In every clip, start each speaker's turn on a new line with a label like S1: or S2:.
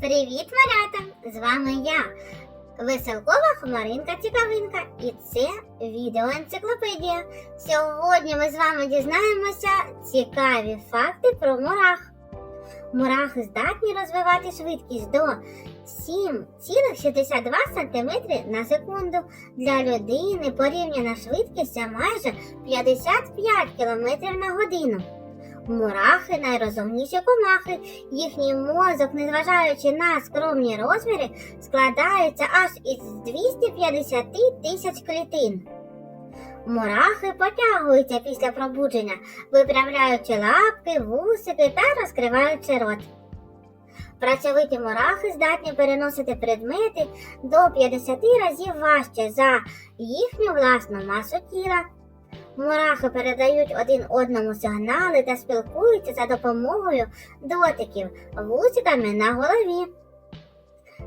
S1: Привіт, малята! З вами я, Веселкова Хмаринка Цікавинка, і це відеоенциклопедія. Сьогодні ми з вами дізнаємося цікаві факти про мурах. Мурахи здатні розвивати швидкість до 7,62 см на секунду. Для людини порівняна швидкість майже 55 км на годину. Мурахи найрозумніші комахи. Їхній мозок, незважаючи на скромні розміри, складається аж із 250 тисяч клітин. Мурахи потягуються після пробудження, виправляючи лапки, вусики та розкриваючи рот. Працьовиті мурахи здатні переносити предмети до 50 разів важче за їхню власну масу тіла. Мурахи передають один одному сигнали та спілкуються за допомогою дотиків вусиками на голові.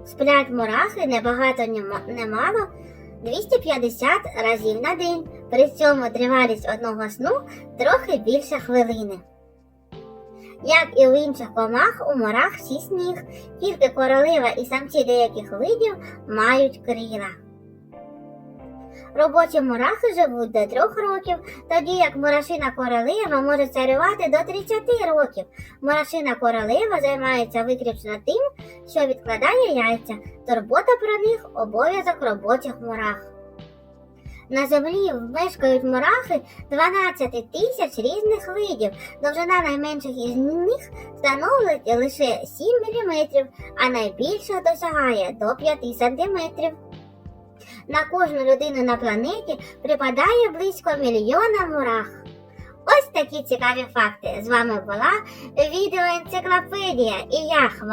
S1: Сплять мурахи небагато немало 250 разів на день. При цьому тривалість одного сну трохи більше хвилини. Як і у інших комах, у мурах шість ніг, тільки королева і самці деяких видів мають крила. Робочі мурахи живуть до трьох років, тоді як мурашина королева може царювати до 30 років. Мурашина королева займається виключно тим, що відкладає яйця. Турбота про них обов'язок робочих мурах. На землі мешкають мурахи 12 тисяч різних видів. Довжина найменших із них становить лише 7 мм, а найбільша досягає до 5 см. На кожну людину на планеті припадає близько мільйона мурах. Ось такі цікаві факти. З вами була відеоенциклопедія і я Хма.